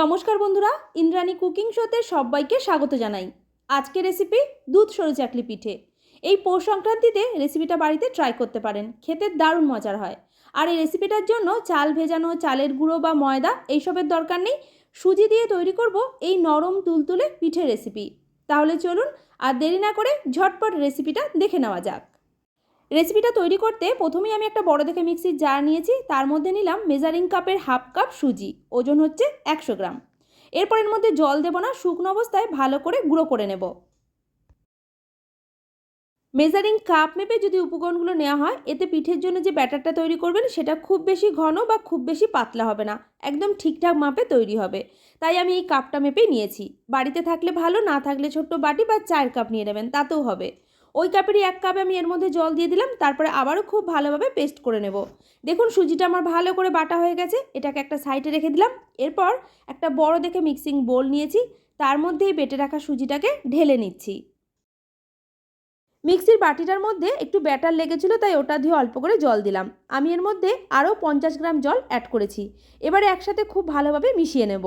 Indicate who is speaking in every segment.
Speaker 1: নমস্কার বন্ধুরা, ইন্দ্রাণী কুকিং শোতে সবাইকে স্বাগত জানাই। আজকের রেসিপি দুধ সরু চাকলি পিঠে। এই পৌষ সংক্রান্তিতে রেসিপিটা বাড়িতে ট্রাই করতে পারেন। খেতে দারুণ মজার হয়। আর এই রেসিপিটার জন্য চাল ভেজানো, চালের গুঁড়ো বা ময়দা এইসবের দরকার নেই। সুজি দিয়ে তৈরি করব এই নরম তুলতুলে পিঠে রেসিপি তাহলে চলুন আর দেরি না করে ঝটপট রেসিপিটা দেখে নেওয়া যাক। রেসিপিটা তৈরি করতে প্রথমেই আমি একটা বড় দেখে মিক্সির জার নিয়েছি। তার মধ্যে নিলাম মেজারিং কাপের হাফ কাপ সুজি। ওজন হচ্ছে একশো গ্রাম। এরপর এর মধ্যে জল দেবো না, শুকনো অবস্থায় ভালো করে গুঁড়ো করে নেব। মেজারিং কাপ মেপে যদি উপকরণগুলো নেওয়া হয়, এতে পিঠের জন্য যে ব্যাটারটা তৈরি করবেন, সেটা খুব বেশি ঘন বা খুব বেশি পাতলা হবে না। একদম ঠিকঠাক মাপে তৈরি হবে। তাই আমি এই কাপটা মেপেই নিয়েছি। বাড়িতে থাকলে ভালো, না থাকলে ছোট্ট বাটি বা চায়ের কাপ নিয়ে নেবেন, তাতেও হবে। ওই কাপেরই এক কাপে আমি এর মধ্যে জল দিয়ে দিলাম, তারপরে আবারও খুব ভালোভাবে পেস্ট করে নেব। দেখুন সুজিটা আমার ভালো করে বাটা হয়ে গেছে, এটাকে একটা সাইডে রেখে দিলাম। এরপর একটা বড় দেখে মিক্সিং বোল নিয়েছি, তার মধ্যেই বেটে রাখা সুজিটাকে ঢেলে নিচ্ছি। মিক্সির বাটিটার মধ্যে একটু ব্যাটার লেগেছিলো, তাই ওটা দিয়ে অল্প করে জল দিলাম। আমি এর মধ্যে আরও পঞ্চাশ গ্রাম জল অ্যাড করেছি। এবারে একসাথে খুব ভালোভাবে মিশিয়ে নেব।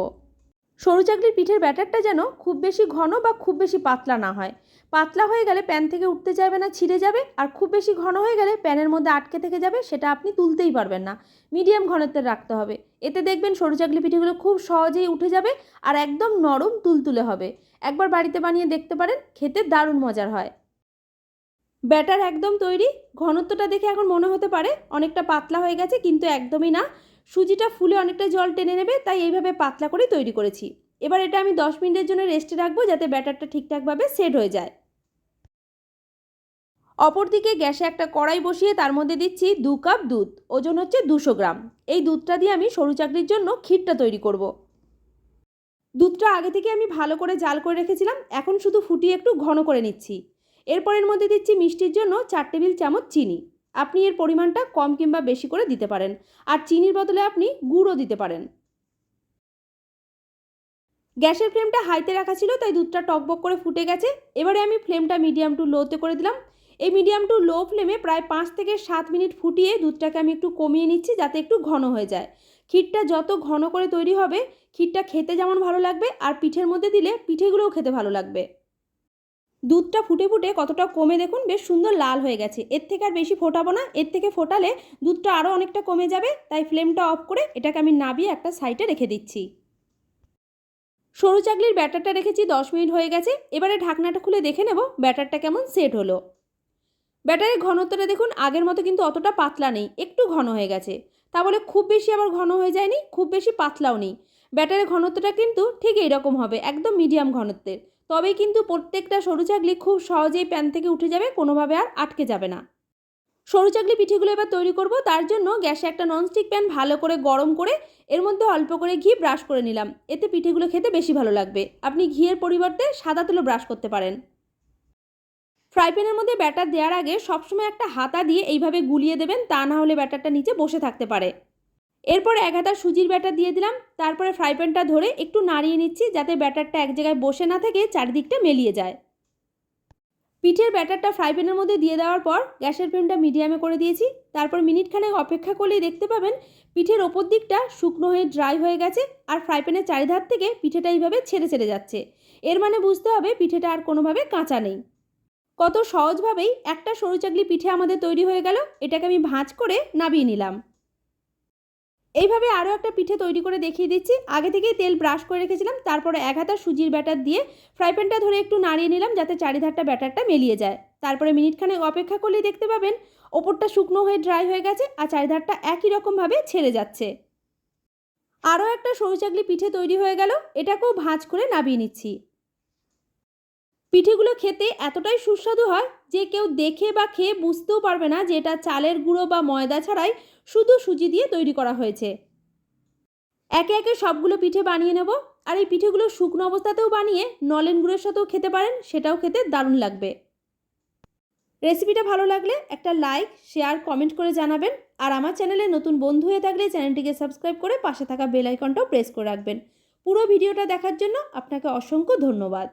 Speaker 1: সরু চাকলির পিঠের ব্যাটারটা যেন খুব বেশি ঘন বা খুব বেশি পাতলা না হয়। পাতলা হয়ে গেলে প্যান থেকে উঠতে চাইবে না, ছিঁড়ে যাবে। আর খুব বেশি ঘন হয়ে গেলে প্যানের মধ্যে আটকে থেকে যাবে, সেটা আপনি তুলতেই পারবেন না। মিডিয়াম ঘনত্বের রাখতে হবে। এতে দেখবেন সরু চাকলি পিঠেগুলো খুব সহজেই উঠে যাবে আর একদম নরম তুলতুলে হবে। একবার বাড়িতে বানিয়ে দেখতে পারেন, খেতে দারুণ মজার হয়। ব্যাটার একদম তৈরি। ঘনত্বটা দেখে এখন মনে হতে পারে অনেকটা পাতলা হয়ে গেছে, কিন্তু একদমই না। সুজিটা ফুলে অনেকটা জল টেনে নেবে, তাই এইভাবে পাতলা করেই তৈরি করেছি। এবার এটা আমি দশ মিনিটের জন্য রেস্টে রাখব, যাতে ব্যাটারটা ঠিকঠাকভাবে সেট হয়ে যায়। অপরদিকে গ্যাসে একটা কড়াই বসিয়ে তার মধ্যে দিচ্ছি দু কাপ দুধ। ওজন হচ্ছে দুশো গ্রাম। এই দুধটা দিয়ে আমি সরু চাকরির জন্য ক্ষীরটা তৈরি করব। দুধটা আগে থেকে আমি ভালো করে জাল করে রেখেছিলাম। এখন শুধু ফুটিয়ে একটু ঘন করে নিচ্ছি। এরপর এর মধ্যে দিচ্ছি মিষ্টির জন্য চার টেবিল চামচ চিনি। আপনি এর পরিমাণটা কম কিংবা বেশি করে দিতে পারেন। আর চিনির বদলে আপনি গুঁড়ও দিতে পারেন। গ্যাসের ফ্লেমটা হাইতে রাখা ছিল, তাই দুধটা টকবক করে ফুটে গেছে। এবারে আমি ফ্লেমটা মিডিয়াম টু লোতে করে দিলাম। এই মিডিয়াম টু লো ফ্লেমে প্রায় পাঁচ থেকে সাত মিনিট ফুটিয়ে দুধটাকে আমি একটু কমিয়ে নিচ্ছি যাতে একটু ঘন হয়ে যায়। ক্ষীরটা যত ঘন করে তৈরি হবে, ক্ষীরটা খেতে যেমন ভালো লাগবে আর পিঠের মধ্যে দিলে পিঠেগুলোও খেতে ভালো লাগবে। দুধটা ফুটে ফুটে কতটা কমে দেখুন, বেশ সুন্দর লাল হয়ে গেছে। এর থেকে আর বেশি ফোটাবো না, এর থেকে ফোটালে দুধটা আরও অনেকটা কমে যাবে, তাই ফ্লেমটা অফ করে এটাকে আমি নাবিয়ে একটা সাইডে রেখে দিচ্ছি। সরু চাকলির ব্যাটারটা রেখেছি দশ মিনিট হয়ে গেছে, এবারে ঢাকনাটা খুলে দেখে নেব ব্যাটারটা কেমন সেট হলো। ব্যাটারের ঘনত্বটা দেখুন, আগের মতো কিন্তু অতটা পাতলা নেই, একটু ঘন হয়ে গেছে। তা বলে খুব বেশি আবার ঘন হয়ে যায়নি, খুব বেশি পাতলাও নেই। ব্যাটারের ঘনত্বটা কিন্তু ঠিক এইরকম হবে, একদম মিডিয়াম ঘনত্বের। তবেই কিন্তু প্রত্যেকটা সরু চাকলি খুব সহজেই প্যান থেকে উঠে যাবে, কোনোভাবে আর আটকে যাবে না। সরু চাকলি পিঠেগুলো এবার তৈরি করব, তার জন্য গ্যাসে একটা ননস্টিক প্যান ভালো করে গরম করে, এর মধ্যে অল্প করে ঘি ব্রাশ করে নিলাম। এতে পিঠেগুলো খেতে বেশি ভালো লাগবে। আপনি ঘিয়ের পরিবর্তে সাদা তেলও ব্রাশ করতে পারেন। ফ্রাই প্যানের মধ্যে ব্যাটার দেওয়ার আগে সবসময় একটা হাতা দিয়ে এইভাবে গুলিয়ে দেবেন, তা না হলে ব্যাটারটা নিচে বসে থাকতে পারে। এরপর এক হাতা সুজির ব্যাটার দিয়ে দিলাম, তারপরে ফ্রাই প্যানটা ধরে একটু নাড়িয়ে নিচ্ছি যাতে ব্যাটারটা এক জায়গায় বসে না থেকে চারিদিকটা মেলিয়ে যায়। পিঠের ব্যাটারটা ফ্রাই প্যানের মধ্যে দিয়ে দেওয়ার পর গ্যাসের ফ্লেমটা মিডিয়ামে করে দিয়েছি। তারপর মিনিট খানেক অপেক্ষা করলেই দেখতে পাবেন পিঠের ওপর দিকটা শুকনো হয়ে ড্রাই হয়ে গেছে আর ফ্রাই প্যানের চারিধার থেকে পিঠেটা এইভাবে ছেড়ে ছেড়ে যাচ্ছে। এর মানে বুঝতে হবে পিঠেটা আর কোনোভাবে কাঁচা নেই। কত সহজভাবেই একটা সরু চাকলি পিঠে আমাদের তৈরি হয়ে গেল, এটাকে আমি ভাঁজ করে নাবিয়ে নিলাম। এইভাবে আরও একটা পিঠে তৈরি করে দেখিয়ে দিচ্ছি। আগে থেকেই তেল ব্রাশ করে রেখেছিলাম, তারপরে এক হাতা সুজির ব্যাটার দিয়ে ফ্রাই প্যানটা ধরে একটু নাড়িয়ে নিলাম যাতে চারিধারটা ব্যাটারটা মেলিয়ে যায়। তারপরে মিনিটখানেক অপেক্ষা করলেই দেখতে পাবেন, ওপরটা শুকনো হয়ে ড্রাই হয়ে গেছে আর চারিধারটা একই রকমভাবে ছেড়ে যাচ্ছে। আরও একটা সরু চাকলি পিঠে তৈরি হয়ে গেল, এটাকেও ভাঁজ করে নাবিয়ে নিচ্ছি। পিঠেগুলো খেতে এতটাই সুস্বাদু হয় যে কেউ দেখে বা খেয়ে বুঝতেও পারবে না যে এটা চালের গুঁড়ো বা ময়দা ছাড়াই শুধু সুজি দিয়ে তৈরি করা হয়েছে। একে একে সবগুলো পিঠে বানিয়ে নেব। আর এই পিঠেগুলো শুকনো অবস্থাতেও বানিয়ে নলেন গুঁড়োর সাথেও খেতে পারেন, সেটাও খেতে দারুণ লাগবে। রেসিপিটা ভালো লাগলে একটা লাইক, শেয়ার, কমেন্ট করে জানাবেন। আর আমার চ্যানেলে নতুন বন্ধু হয়ে থাকলে চ্যানেলটিকে সাবস্ক্রাইব করে পাশে থাকা বেল আইকনটাও প্রেস করে রাখবেন। পুরো ভিডিওটা দেখার জন্য আপনাকে অসংখ্য ধন্যবাদ।